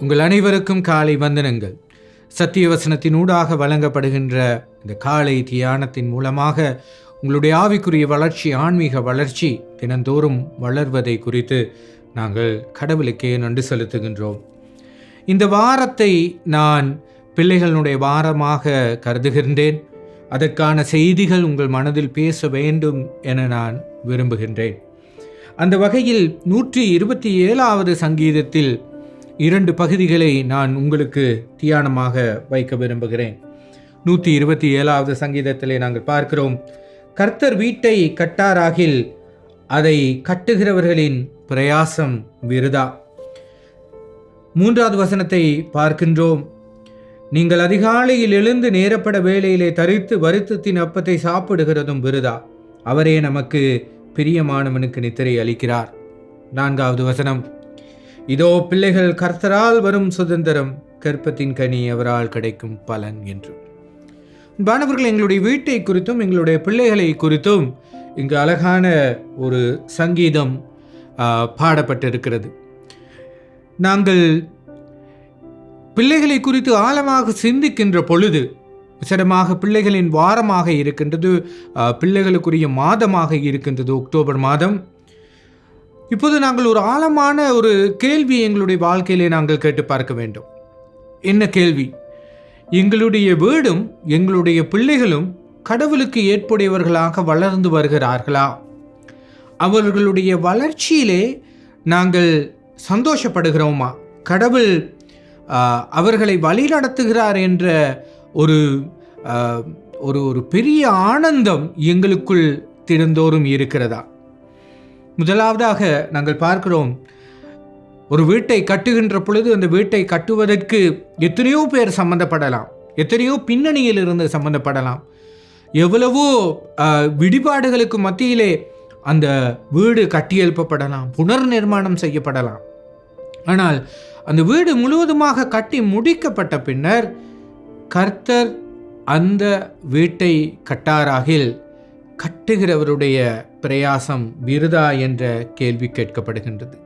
உங்கள் அனைவருக்கும் காலை வந்தனங்கள். சத்தியவசனத்தினூடாக வழங்கப்படுகின்ற இந்த காலை தியானத்தின் மூலமாக உங்களுடைய ஆவிக்குரிய வளர்ச்சி ஆன்மீக வளர்ச்சி தினந்தோறும் வளர்வதை குறித்து நாங்கள் கடவுளுக்கே நன்றி செலுத்துகின்றோம். இந்த வாரத்தை நான் பிள்ளைகளுடைய வாரமாக கருதுகின்றேன். அதற்கான செய்திகள் உங்கள் மனதில் பேச வேண்டும் என நான் விரும்புகின்றேன். அந்த வகையில் நூற்றி இருபத்தி ஏழாவது சங்கீதத்தில் இரண்டு பகுதிகளை நான் உங்களுக்கு தியானமாக வைக்க விரும்புகிறேன். நூற்றி இருபத்தி ஏழாவது சங்கீதத்திலே நாங்கள் பார்க்கிறோம் கர்த்தர் வீட்டை கட்டாராகில் அதை கட்டுகிறவர்களின் பிரயாசம் விருதா? மூன்றாவது வசனத்தை பார்க்கின்றோம் நீங்கள் அதிகாலையில் எழுந்து நேரப்பட வேலையிலே தரித்து வருத்தத்தின் அப்பத்தை சாப்பிடுகிறதும் விருதா? அவரே நமக்கு பிரியமானவனுக்கு நித்திரை அளிக்கிறார். நான்காவது வசனம். இதோ பிள்ளைகள் கர்த்தரால் வரும் சுதந்திரம் கற்பத்தின் கனி அவரால் கிடைக்கும் பலன் என்று. அன்பானவர்கள் எங்களுடைய வீட்டை குறித்தும் எங்களுடைய பிள்ளைகளை குறித்தும் இங்கு அழகான ஒரு சங்கீதம் பாடப்பட்டிருக்கிறது. நாங்கள் பிள்ளைகளை குறித்து ஆழமாக சிந்திக்கின்ற பொழுது விசடமாக பிள்ளைகளின் வாரமாக இருக்கின்றது பிள்ளைகளுக்குரிய மாதமாக இருக்கின்றது அக்டோபர் மாதம். இப்போது நாங்கள் ஒரு ஆழமான ஒரு கேள்வி எங்களுடைய வாழ்க்கையிலே நாங்கள் கேட்டு பார்க்க வேண்டும். என்ன கேள்வி? எங்களுடைய வீடும் எங்களுடைய பிள்ளைகளும் கடவுளுக்கு ஏற்புடையவர்களாக வளர்ந்து வருகிறார்களா? அவர்களுடைய வளர்ச்சியிலே நாங்கள் சந்தோஷப்படுகிறோமா? கடவுள் அவர்களை வழிநடத்துகிறார் என்ற ஒரு ஒரு ஒரு பெரிய ஆனந்தம் எங்களுக்குள் தினந்தோறும் இருக்கிறதா? முதலாவதாக நாங்கள் பார்க்கிறோம் ஒரு வீட்டை கட்டுகின்ற பொழுது அந்த வீட்டை கட்டுவதற்கு எத்தனையோ பேர் சம்பந்தப்படலாம். எத்தனையோ பின்னணியில் இருந்து சம்பந்தப்படலாம். எவ்வளவோ விடிபாடுகளுக்கு மத்தியிலே அந்த வீடு கட்டியெழுப்பப்படலாம் புனர் நிர்மாணம் செய்யப்படலாம். ஆனால் அந்த வீடு முழுவதுமாக கட்டி முடிக்கப்பட்ட பின்னர் கர்த்தர் அந்த வீட்டை கட்டாராகில் கட்டுகிறவருடைய பிரயாசம் விருதா என்ற கேள்வி கேட்கப்படுகின்றது.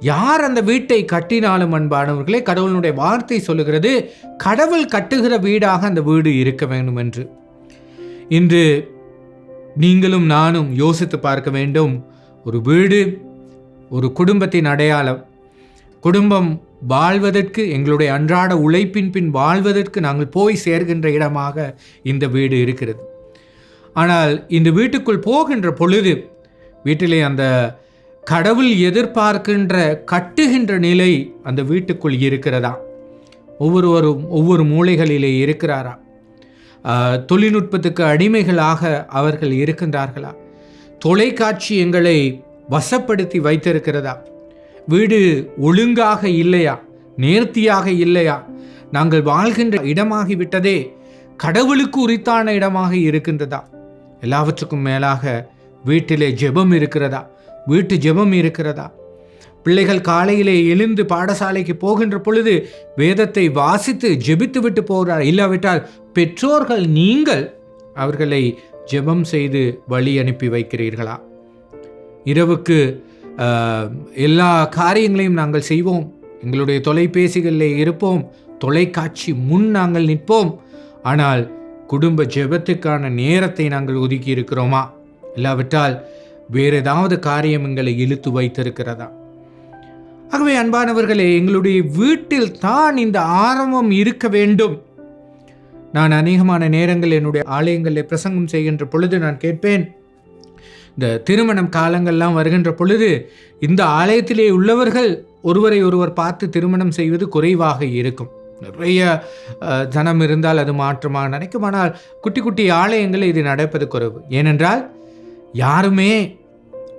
யார் அந்த வீட்டை கட்டினாலும் அன்பானவர்களே கடவுளுடைய வார்த்தை சொல்லுகிறது கடவுள் கட்டுகிற வீடாக அந்த வீடு இருக்க வேண்டும் என்று இன்று நீங்களும் நானும் யோசித்து பார்க்க வேண்டும் ஒரு வீடு ஒரு குடும்பத்தின் அடையாளம் குடும்பம் வாழ்வதற்கு எங்களுடைய அன்றாட உழைப்பின் பின் வாழ்வதற்கு நாங்கள் போய் சேர்கின்ற இடமாக இந்த வீடு இருக்கிறது. ஆனால் இந்த வீட்டுக்குள் போகின்ற பொழுது வீட்டிலே அந்த கடவுள் எதிர்பார்க்கின்ற கட்டுகின்ற நிலை அந்த வீட்டுக்குள் இருக்கிறதா? ஒவ்வொருவரும் ஒவ்வொரு மூளைகளிலே இருக்கிறாரா? தொழில்நுட்பத்துக்கு அடிமைகளாக அவர்கள் இருக்கின்றார்களா? தொலைக்காட்சி எங்களை வசப்படுத்தி வைத்திருக்கிறதா? வீடு ஒழுங்காக இல்லையா? நேர்த்தியாக இல்லையா? நாங்கள் வாழ்கின்ற இடமாகிவிட்டதே கடவுளுக்கு உரித்தான இடமாக இருக்கின்றதா? எல்லாவற்றுக்கும் மேலாக வீட்டிலே ஜெபம் இருக்கிறதா? வீட்டு ஜெபம் இருக்கிறதா? பிள்ளைகள் காலையிலே எழுந்து பாடசாலைக்கு போகின்ற பொழுது வேதத்தை வாசித்து ஜெபித்து விட்டு போகிறார். இல்லாவிட்டால் பெற்றோர்கள் நீங்கள் அவர்களை ஜெபம் செய்து வழி அனுப்பி வைக்கிறீர்களா? இரவுக்கு எல்லா காரியங்களையும் நாங்கள் செய்வோம். எங்களுடைய தொலைபேசிகளில் இருப்போம். தொலைக்காட்சி முன் நாங்கள் நிற்போம். ஆனால் குடும்ப ஜெபத்துக்கான நேரத்தை நாங்கள் ஒதுக்கி இருக்கிறோமா? இல்லாவிட்டால் வேறு ஏதாவது காரியம் எங்களை இழுத்து வைத்திருக்கிறதா? ஆகவே அன்பானவர்களே எங்களுடைய வீட்டில் தான் இந்த ஆரம்பம் இருக்க வேண்டும். நான் அநேகமான நேரங்கள் என்னுடைய ஆலயங்களில் பிரசங்கம் செய்கின்ற பொழுது நான் கேட்பேன் இந்த திருமணம் காலங்கள்லாம் வருகின்ற பொழுது இந்த ஆலயத்திலே உள்ளவர்கள் ஒருவரை ஒருவர் பார்த்து திருமணம் செய்வது குறைவாக இருக்கும். நிறைய ஜனம் இருந்தால் அது மாற்றமாக நினைக்கும். ஆனால் குட்டி குட்டி ஆலயங்களில் இது நடப்பது குறைவு. ஏனென்றால் யாருமே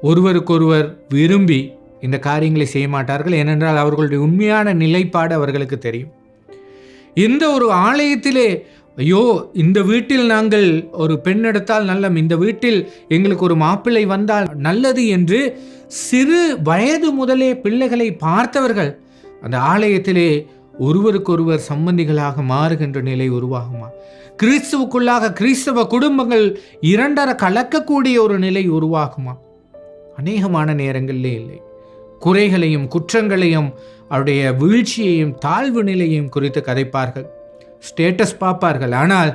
ஒருவருக்கொருவர் விரும்பி இந்த காரியங்களை செய்ய மாட்டார்கள். ஏனென்றால் அவர்களுடைய உண்மையான நிலைப்பாடு அவர்களுக்கு தெரியும். இந்த ஒரு ஆலயத்திலே ஐயோ இந்த வீட்டில் நாங்கள் ஒரு பெண் எடுத்தால் நல்ல இந்த வீட்டில் எங்களுக்கு ஒரு மாப்பிள்ளை வந்தால் நல்லது என்று சிறு வயது முதலே பிள்ளைகளை பார்த்தவர்கள். அந்த ஆலயத்திலே ஒருவருக்கொருவர் சம்பந்திகளாக மாறுகின்ற நிலை உருவாகுமா? கிறிஸ்துவுக்குள்ளாக கிறிஸ்தவ குடும்பங்கள் இரண்டர கலக்கக்கூடிய ஒரு நிலை உருவாகுமா? அநேகமான நேரங்களிலே இல்லை. குறைகளையும் குற்றங்களையும் அவருடைய வீழ்ச்சியையும் தாழ்வு நிலையையும் குறித்து கதைப்பார்கள். ஸ்டேட்டஸ் பார்ப்பார்கள். ஆனால்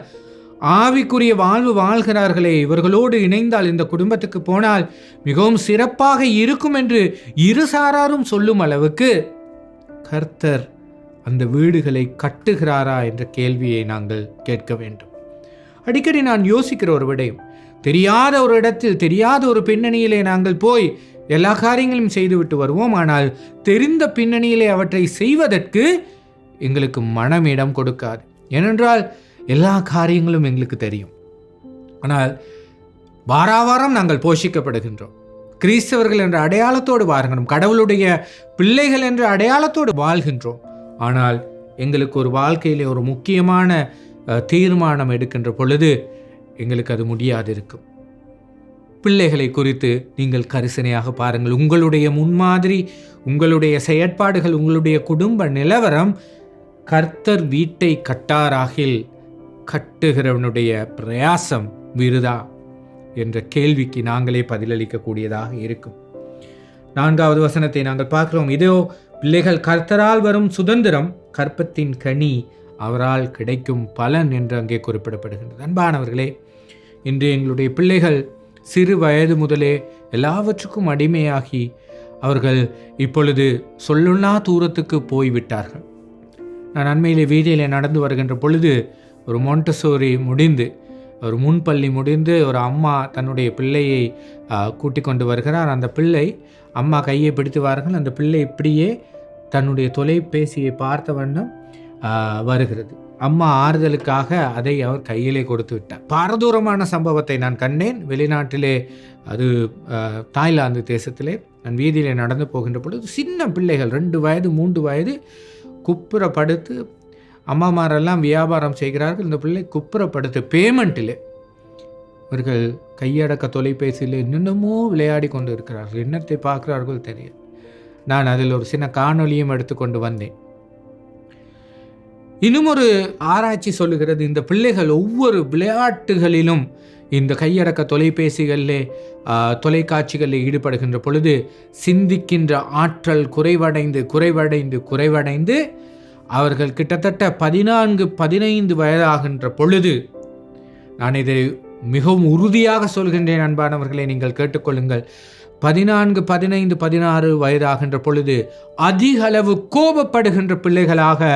ஆவிக்குரிய வாழ்வு வாழ்கிறார்களே இவர்களோடு இணைந்தால் இந்த குடும்பத்துக்கு போனால் மிகவும் சிறப்பாக இருக்கும் என்று இருசாராரும் சொல்லும் அளவுக்கு கர்த்தர் அந்த வீடுகளை கட்டுகிறாரா என்ற கேள்வியை நாங்கள் கேட்க வேண்டும். அடிக்கடி நான் யோசிக்கிற ஒரு விடயம் தெரியாத ஒரு இடத்தில் தெரியாத ஒரு பின்னணியிலே நாங்கள் போய் எல்லா காரியங்களும் செய்துவிட்டு வருவோம். ஆனால் தெரிந்த பின்னணியிலே அவற்றை செய்வதற்கு எங்களுக்கு மனம் இடம் கொடுக்காது. ஏனென்றால் எல்லா காரியங்களும் எங்களுக்கு தெரியும். ஆனால் வாராவாரம் நாங்கள் போஷிக்கப்படுகின்றோம். கிறிஸ்தவர்கள் என்ற அடையாளத்தோடு வாழ்கின்றோம் கடவுளுடைய பிள்ளைகள் என்ற அடையாளத்தோடு வாழ்கின்றோம். ஆனால் எங்களுக்கு ஒரு வாழ்க்கையிலே ஒரு முக்கியமான தீர்மானம் எடுக்கின்ற பொழுது எங்களுக்கு அது முடியாது இருக்கும் பிள்ளைகளை குறித்து நீங்கள் கரிசனையாக பாருங்கள். உங்களுடைய முன்மாதிரி உங்களுடைய செயற்பாடுகள் உங்களுடைய குடும்ப நிலவரம் கர்த்தர் வீட்டை கட்டாராகில் கட்டுகிறவனுடைய பிரயாசம் விருதா? என்ற கேள்விக்கு நாங்களே பதிலளிக்கக்கூடியதாக இருக்கும். நான்காவது வசனத்தை நாங்கள் பார்க்கிறோம். இதோ பிள்ளைகள் கர்த்தரால் வரும் சுதந்திரம் கற்பத்தின் கனி அவரால் கிடைக்கும் பலன் என்று அங்கே குறிப்பிடப்படுகின்றது. அன்பானவர்களே இன்று எங்களுடைய பிள்ளைகள் சிறு வயது முதலே எல்லாவற்றுக்கும் அடிமையாகி அவர்கள் இப்பொழுது சொல்லுண்ணா தூரத்துக்கு போய்விட்டார்கள். நான் அண்மையிலே வீதியிலே நடந்து வருகின்ற பொழுது ஒரு மொண்டசோரி முடிந்து ஒரு முன்பள்ளி முடிந்து ஒரு அம்மா தன்னுடைய பிள்ளையை கூட்டிக் கொண்டு வருகிறார். அந்த பிள்ளை அம்மா கையை பிடித்து வாருங்கள். அந்த பிள்ளை இப்படியே தன்னுடைய தொலைபேசியை பார்த்த வண்ணம் வருகிறது. அம்மா ஆறுதலுக்காக அதை அவர் கையிலே கொடுத்து விட்டார். பாரதூரமான சம்பவத்தை நான் கண்டேன். வெளிநாட்டிலே அது தாய்லாந்து தேசத்திலே. நான் வீதியிலே நடந்து போகின்ற பொழுது சின்ன பிள்ளைகள் ரெண்டு வயது மூன்று வயது குப்புறப்படுத்து அம்மாமாரெல்லாம் வியாபாரம் செய்கிறார்கள். இந்த பிள்ளை குப்புறப்படுத்து பேமெண்ட்டில் இவர்கள் கையடக்க தொலைபேசியில் இன்னமும் விளையாடி கொண்டு இருக்கிறார்கள் என்னத்தை பார்க்கிறார்கள் தெரியும் நான் அதில் ஒரு சின்ன காணொளியும் எடுத்துக்கொண்டு வந்தேன். இன்னும் ஒரு ஆராய்ச்சி சொல்லுகிறது. இந்த பிள்ளைகள் ஒவ்வொரு விளையாட்டுகளிலும் இந்த கையடக்க தொலைபேசிகளிலே தொலைக்காட்சிகளில் ஈடுபடுகின்ற பொழுது சிந்திக்கின்ற ஆற்றல் குறைவடைந்து குறைவடைந்து குறைவடைந்து அவர்கள் கிட்டத்தட்ட பதினான்கு பதினைந்து வயதாகின்ற பொழுது நான் இதை மிகவும் உறுதியாக சொல்கின்றேன் அன்பானவர்களை நீங்கள் கேட்டுக்கொள்ளுங்கள். பதினான்கு பதினைந்து பதினாறு வயதாகின்ற பொழுது அதிக அளவு கோபப்படுகின்ற பிள்ளைகளாக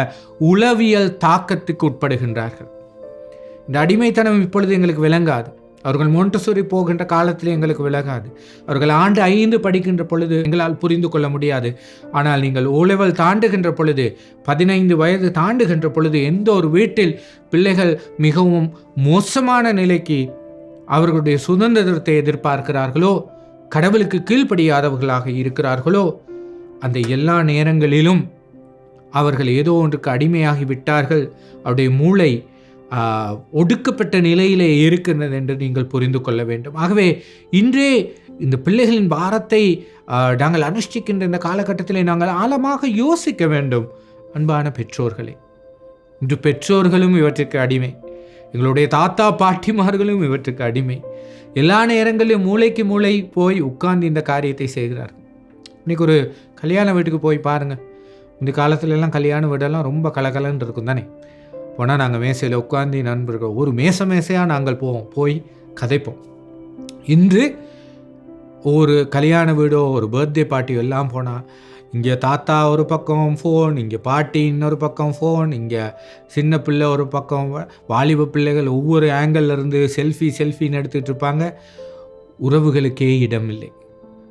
உளவியல் தாக்கத்துக்கு உட்படுகின்றார்கள். இந்த அடிமைத்தனம் இப்பொழுது எங்களுக்கு விளங்காது. அவர்கள் மொண்டசூரி போகின்ற காலத்தில் எங்களுக்கு விலகாது. அவர்கள் ஆண்டு ஐந்து படிக்கின்ற பொழுது எங்களால் புரிந்து கொள்ள முடியாது. ஆனால் நீங்கள் ஓலெவல் தாண்டுகின்ற பொழுது பதினைந்து வயது தாண்டுகின்ற பொழுது எந்த ஒரு வீட்டில் பிள்ளைகள் மிகவும் மோசமான நிலைக்கு அவர்களுடைய சுதந்திரத்தை எதிர்பார்க்கிறார்களோ கடவுளுக்கு கீழ்ப்படியாதவர்களாக இருக்கிறார்களோ அந்த எல்லா நேரங்களிலும் அவர்கள் ஏதோ ஒன்றுக்கு அடிமையாகி விட்டார்கள். அவருடைய மூளை ஒடுக்கப்பட்ட நிலையிலே இருக்கின்றது என்று நீங்கள் புரிந்து கொள்ள வேண்டும். ஆகவே இன்றே இந்த பிள்ளைகளின் பாரத்தை நாங்கள் அனுஷ்டிக்கின்ற இந்த காலகட்டத்திலே நாங்கள் ஆழமாக யோசிக்க வேண்டும். அன்பான பெற்றோர்களே இன்று பெற்றோர்களும் இவற்றுக்கு அடிமை. எங்களுடைய தாத்தா பாட்டிமார்களும் இவற்றுக்கு அடிமை. எல்லா நேரங்களிலும் மூளைக்கு மூளை போய் உட்கார்ந்து இந்த காரியத்தை செய்கிறார்கள். இன்னைக்கு ஒரு கல்யாண வீட்டுக்கு போய் பாருங்கள் இந்த காலத்துலலாம் கல்யாண வீடெல்லாம் ரொம்ப கலகலன்னு இருக்கும் தானே? போனால் நாங்கள் மேசையில் உட்காந்து நண்பர்கள் ஒரு மேச மேசையாக நாங்கள் போவோம் போய் கதைப்போம். இன்று ஒரு கல்யாண வீடோ ஒரு பர்த்டே பார்ட்டியோ எல்லாம் போனால் இங்கே தாத்தா ஒரு பக்கம் ஃபோன் இங்கே பாட்டி இன்னொரு பக்கம் ஃபோன் இங்கே சின்ன பிள்ளை ஒரு பக்கம் வாலிப பிள்ளைகள் ஒவ்வொரு ஆங்கிள்லேருந்து செல்ஃபி செல்ஃபின்னு எடுத்துகிட்டு இருப்பாங்க. உறவுகளுக்கே இடம் இல்லை.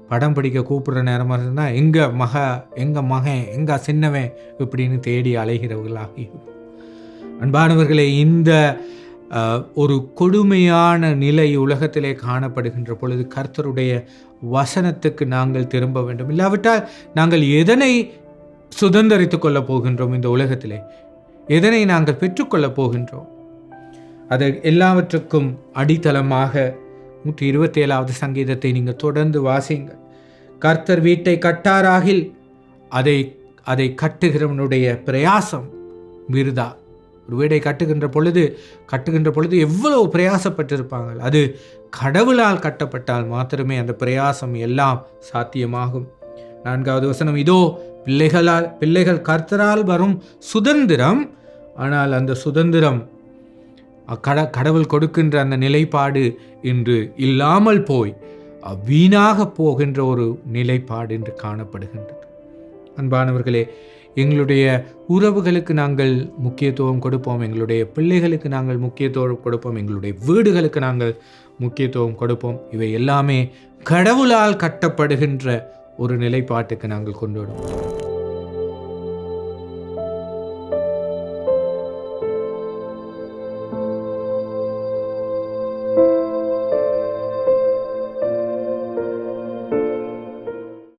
படம் பிடிக்க கூப்பிட்ற நேரமாக இருந்தால் எங்கள் மக எங்கள் மகன் எங்கள் சின்னவன்? இப்படின்னு தேடி அலைகிறவர்களாக இருக்கும். அன்பானவர்களே இந்த ஒரு கொடுமையான நிலை உலகத்திலே காணப்படுகின்ற பொழுது கர்த்தருடைய வசனத்துக்கு நாங்கள் திரும்ப வேண்டும். இல்லாவிட்டால் நாங்கள் எதனை சுதந்திரித்து கொள்ளப் போகின்றோம் இந்த உலகத்திலே? எதனை நாங்கள் பெற்றுக்கொள்ளப் போகின்றோம்? அது எல்லாவற்றுக்கும் அடித்தளமாக நூற்றி இருபத்தி ஏழாவது சங்கீதத்தை நீங்கள் தொடர்ந்து வாசியுங்கள். கர்த்தர் வீட்டை கட்டாராகில் அதை அதை கட்டுகிறவனுடைய பிரயாசம் விருதா ஒரு வீடை கட்டுகின்ற பொழுது கட்டுகின்ற பொழுது எவ்வளவு பிரயாசப்பட்டிருப்பாங்க அது கடவுளால் கட்டப்பட்டால் மாத்திரமே அந்த பிரயாசம் எல்லாம் சாத்தியமாகும். நான்காவது வசனம் இதோ பிள்ளைகளால் பிள்ளைகள் கர்த்தரால் வரும் சுதந்திரம். ஆனால் அந்த சுதந்திரம் அக்கட கடவுள் கொடுக்கின்ற அந்த நிலைப்பாடு இன்று இல்லாமல் போய் வீணாக போகின்ற ஒரு நிலைப்பாடு என்று காணப்படுகின்றது. அன்பானவர்களே எங்களுடைய உறவுகளுக்கு நாங்கள் முக்கியத்துவம் கொடுப்போம். எங்களுடைய பிள்ளைகளுக்கு நாங்கள் முக்கியத்துவம் கொடுப்போம். எங்களுடைய வீடுகளுக்கு நாங்கள் முக்கியத்துவம் கொடுப்போம். இவை எல்லாமே கடவுளால் கட்டப்படுகின்ற ஒரு நிலைப்பாட்டுக்கு நாங்கள் கொண்டு வருவோம்.